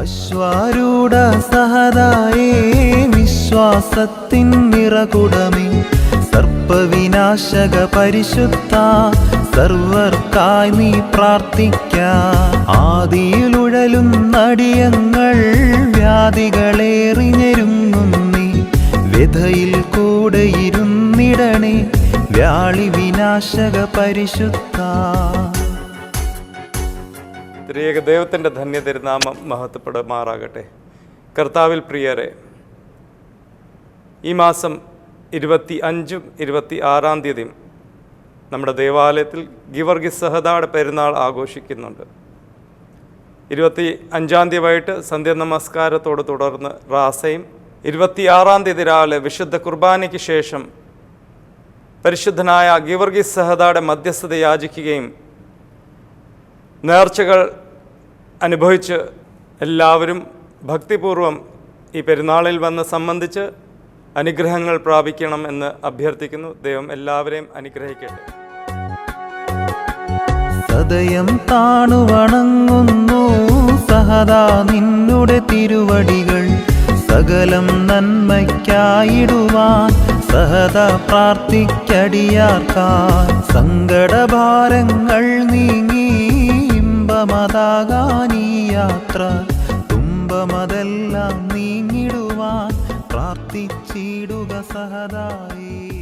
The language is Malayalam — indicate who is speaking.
Speaker 1: അശ്വാരൂഢ സഹതായേ വിശ്വാസത്തിൻ നിറകുടമേ. സർപ്പവിനാശക പരിശുദ്ധ സർവർക്കായി നീ പ്രാർത്ഥിക്ക. ആദിയിലുഴലും നടിയങ്ങൾ വ്യാധികളേറിഞ്ഞെരുങ്ങുന്നേ വ്യഥയിൽ കൂടെ ഇരുന്നിടണേ വ്യാളി വിനാശക പരിശുദ്ധ.
Speaker 2: ത്രിയേക ദൈവത്തിന്റെ ധന്യ തിരുനാമം മഹത്വപ്പെടുമാറാകട്ടെ. കർത്താവിൽ പ്രിയരെ ഈ മാസം ഇരുപത്തി അഞ്ചും ഇരുപത്തി ആറാം തീയതിയും നമ്മുടെ ദേവാലയത്തിൽ ഗിവർഗി സഹദാടെ പെരുന്നാൾ ആഘോഷിക്കുന്നുണ്ട്. ഇരുപത്തി അഞ്ചാം തീയതി വൈകിട്ട് സന്ധ്യ നമസ്കാരത്തോട് തുടർന്ന് റാസയും ഇരുപത്തിയാറാം തീയതി രാവിലെ വിശുദ്ധ കുർബാനയ്ക്ക് ശേഷം പരിശുദ്ധനായ ഗിവർഗി സഹദാടെ മധ്യസ്ഥത യാചിക്കുകയും നേർച്ചകൾ അനുഭവിച്ച് എല്ലാവരും ഭക്തിപൂർവം ഈ പെരുന്നാളിൽ വന്ന് സംബന്ധിച്ച് അനുഗ്രഹങ്ങൾ പ്രാപിക്കണം എന്ന് അഭ്യർത്ഥിക്കുന്നു. ദൈവം എല്ലാവരെയും അനുഗ്രഹിക്കട്ടെ.
Speaker 1: സദയം താണു വണങ്ങുന്നു സഹദാ നിന്നുടെ തിരുവടികൾ സകലം നന്മയ്ക്കായിടുവാൻ. സഹദ പ്രാർത്ഥിക്കടിയാക്കാൻ സങ്കടഭാരങ്ങൾ ഇമ്പമതാകാനീ യാത്ര തുമ്പമതെല്ലാം നീങ്ങിടുവാൻ പ്രാർത്ഥിച്ചിടുക സഹദായേ